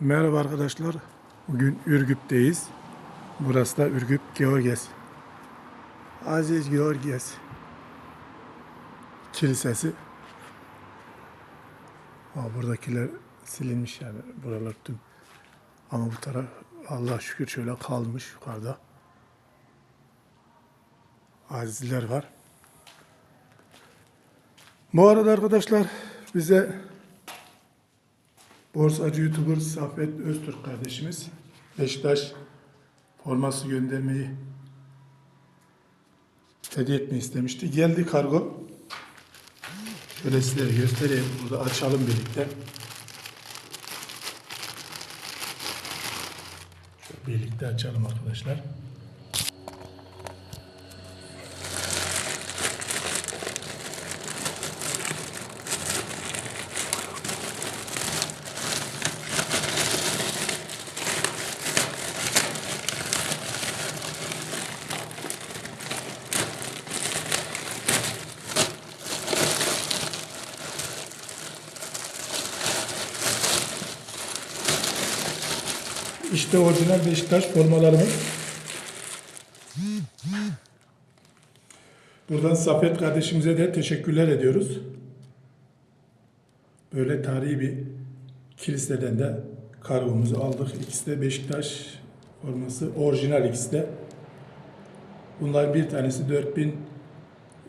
Merhaba arkadaşlar. Bugün Ürgüp'teyiz. Burası da Ürgüp Georges. Aziz Georges Kilisesi. Aa, buradakiler silinmiş yani. Buralar tüm. Ama bu taraf Allah şükür şöyle kalmış yukarıda. Azizler var. Bu arada arkadaşlar bize Borsacı YouTuber Safet Öztürk kardeşimiz Beşiktaş forması göndermeyi hediye etmeyi istemişti. Geldi kargo. Şöyle size göstereyim. Burada açalım birlikte. Şöyle birlikte açalım arkadaşlar. İşte orijinal Beşiktaş formalarımız. Buradan Safet kardeşimize de teşekkürler ediyoruz. Böyle tarihi bir kiliseden de kargomuzu aldık. İkisi de Beşiktaş forması. Orijinal ikisi de. Bunların bir tanesi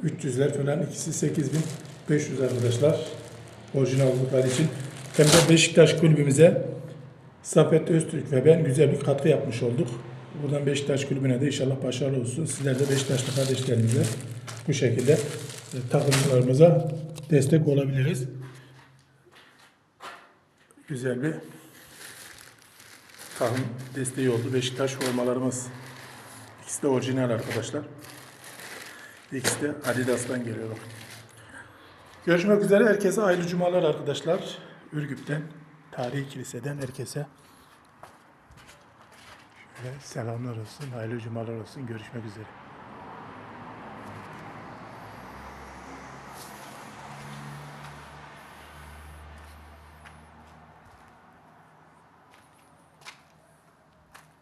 4300'ler falan. ikisi 8500 arkadaşlar. Orijinal oldukları için. Hem de Beşiktaş kulübümüze Safet Öztürk ve ben güzel bir katkı yapmış olduk. Buradan Beşiktaş Kulübü'ne de inşallah başarılı olsun. Sizler de Beşiktaşlı kardeşlerimize bu şekilde e, takımlarımıza destek olabiliriz. Güzel bir takım desteği oldu. Beşiktaş formalarımız. İkisi de orijinal arkadaşlar. İkisi de Adidas'tan geliyor. Görüşmek üzere. Herkese hayırlı cumalar arkadaşlar. Ürgüp'ten, tarihi kiliseden herkese şöyle selamlar olsun, hayırlı cumalar olsun. Görüşmek üzere.